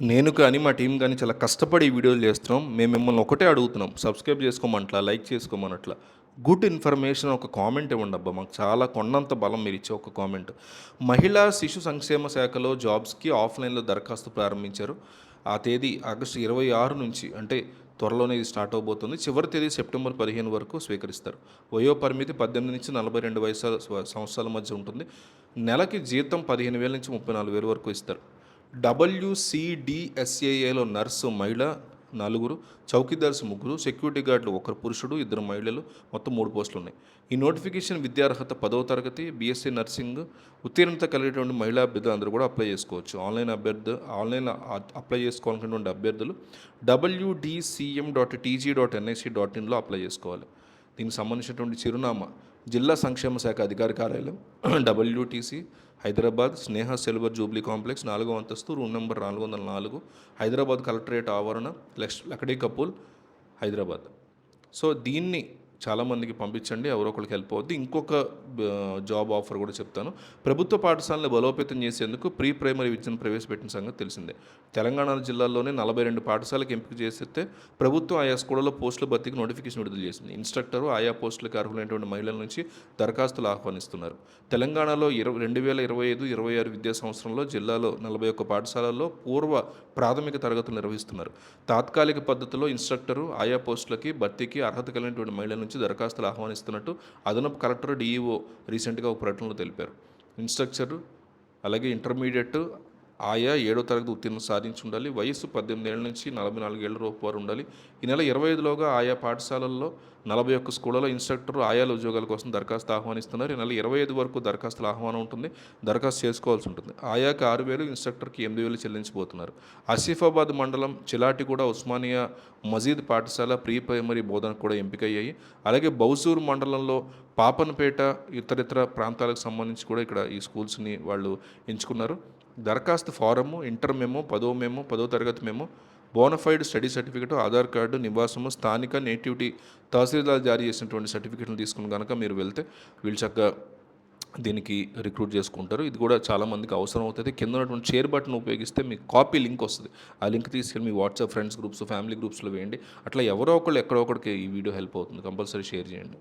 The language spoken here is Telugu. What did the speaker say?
నేను కానీ మా టీం కానీ చాలా కష్టపడి ఈ వీడియోలు చేస్తున్నాం. మేము మిమ్మల్ని ఒకటే అడుగుతున్నాం. సబ్స్క్రైబ్ చేసుకోమనట్లా లైక్ చేసుకోమనట్లా. గుడ్ ఇన్ఫర్మేషన్ ఒక కామెంట్ ఇవ్వండి అబ్బా. మాకు చాలా కొన్నంత బలం మీరు ఇచ్చే ఒక కామెంట్ మహిళా శిశు సంక్షేమ శాఖలో జాబ్స్కి ఆఫ్లైన్లో దరఖాస్తు ప్రారంభించారు. ఆ తేదీ ఆగస్టు ఇరవై ఆరు నుంచి అంటే త్వరలోనే ఇది స్టార్ట్ అవబోతుంది. చివరి తేదీ సెప్టెంబర్ పదిహేను వరకు స్వీకరిస్తారు. వయో పరిమితి పద్దెనిమిది నుంచి నలభై రెండు వయసు సంవత్సరాల మధ్య ఉంటుంది. నెలకి జీతం పదిహేను వేల నుంచి ముప్పై నాలుగు వేల వరకు ఇస్తారు. డబ్ల్యూసీడీఎస్ఏఏలో నర్సు మహిళ నలుగురు చౌకీదార్స్ ముగ్గురు సెక్యూరిటీ గార్డులు ఒకరు పురుషుడు ఇద్దరు మహిళలు మొత్తం మూడు పోస్టులు ఉన్నాయి. ఈ నోటిఫికేషన్ విద్యార్హత పదవ తరగతి బీఎస్సీ నర్సింగ్ ఉత్తీర్ణత కలిగినటువంటి మహిళా అభ్యర్థులు అందరూ కూడా అప్లై చేసుకోవచ్చు. ఆన్లైన్ అభ్యర్థు ఆన్లైన్ అప్లై చేసుకోవాలనుకున్నటువంటి అభ్యర్థులు WDCM dot TG dot NIC dot ఇన్లో apply చేసుకోవాలి. దీనికి సంబంధించినటువంటి చిరునామా జిల్లా సంక్షేమ శాఖ అధికారి కార్యాలయం WTC Hyderabad Sneha silver jubilee complex నాలుగో అంతస్తు రూమ్ నెంబర్ నాలుగు వందల నాలుగు హైదరాబాద్ కలెక్టరేట్ ఆవరణ లక్ష్ లకడీ కపూల్ హైదరాబాద్. సో దీన్ని చాలామందికి పంపించండి ఎవరో ఒకరికి హెల్ప్ అవుద్ది. ఇంకొక జాబ్ ఆఫర్ కూడా చెప్తాను. ప్రభుత్వ పాఠశాలను బలోపేతం చేసేందుకు ప్రీ ప్రైమరీ విద్యను ప్రవేశపెట్టిన సంగతి తెలిసిందే. తెలంగాణ జిల్లాలోనే నలభై రెండు పాఠశాలకు ఎంపిక చేస్తే ప్రభుత్వం ఆయా స్కూళ్ళలో పోస్టుల భర్తీకి నోటిఫికేషన్ విడుదల చేసింది. ఇన్స్ట్రక్టర్ ఆయా పోస్టులకు అర్హులైనటువంటి మహిళల నుంచి దరఖాస్తులు ఆహ్వానిస్తున్నారు. తెలంగాణలో ఇరవై రెండు వేల ఇరవై ఐదు ఇరవై ఆరు విద్యా సంవత్సరంలో జిల్లాలో నలభై ఒక్క పాఠశాలల్లో పూర్వ ప్రాథమిక తరగతులు నిర్వహిస్తున్నారు. తాత్కాలిక పద్ధతిలో ఇన్స్ట్రక్టరు ఆయా పోస్టులకి భర్తీకి అర్హత కలిగినటువంటి మహిళల నుంచి దరఖాస్తులు ఆహ్వానిస్తున్నట్టు అదనపు కలెక్టర్ డిఈఓ రీసెంట్గా ఒక ప్రకటనలో తెలిపారు. ఇన్స్ట్రక్చరు అలాగే ఇంటర్మీడియట్ ఆయా ఏడో తరగతి ఉత్తీర్ణం సాధించి ఉండాలి వయసు పద్దెనిమిది ఏళ్ళ నుంచి నలభై నాలుగేళ్ళ లోపు వారు ఉండాలి. ఈ నెల ఇరవై ఐదులోగా ఆయా పాఠశాలల్లో నలభై ఒక్క స్కూళ్ళలో ఇన్స్ట్రక్టర్ ఆయా ఉద్యోగాల కోసం దరఖాస్తు ఆహ్వానిస్తున్నారు. ఈ నెల ఇరవై ఐదు వరకు దరఖాస్తుల ఆహ్వానం ఉంటుంది. దరఖాస్తు చేసుకోవాల్సి ఉంటుంది. ఆయాకి ఆరు వేలు ఇన్స్ట్రక్టర్కి ఎనిమిది వేలు చెల్లించబోతున్నారు. ఆసిఫాబాద్ మండలం చిలాటిగూడ ఉస్మానియా మజీద్ పాఠశాల ప్రీ ప్రైమరీ బోధనకు కూడా ఎంపికయ్యాయి. అలాగే బౌసూర్ మండలంలో పాపన్పేట ఇతరితర ప్రాంతాలకు సంబంధించి కూడా ఇక్కడ ఈ స్కూల్స్ని వాళ్ళు ఎంచుకున్నారు. దరఖాస్తు ఫారము ఇంటర్ మెమో పదో మెమో పదో తరగతి memo bonafide study certificate Aadhaar card నివాసము స్థానిక నేటివిటీ తహసీల్దార్ జారీ చేసినటువంటి సర్టిఫికేట్లు తీసుకుని కనుక మీరు వెళ్తే వీళ్ళు చక్కగా దీనికి రిక్రూట్ చేసుకుంటారు. ఇది కూడా చాలామందికి అవసరం అవుతుంది. కింద ఉన్నటువంటి షేర్ బటన్ ఉపయోగిస్తే మీకు కాపీ లింక్ వస్తుంది. ఆ లింక్ తీసుకెళ్ళి మీ వాట్సాప్ ఫ్రెండ్స్ గ్రూప్స్ ఫ్యామిలీ గ్రూప్స్లో వేయండి. అట్లా ఎవరో ఒకళ్ళు ఎక్కడో ఒకరికి ఈ వీడియో హెల్ప్ అవుతుంది. కంపల్సరీ షేర్ చేయండి.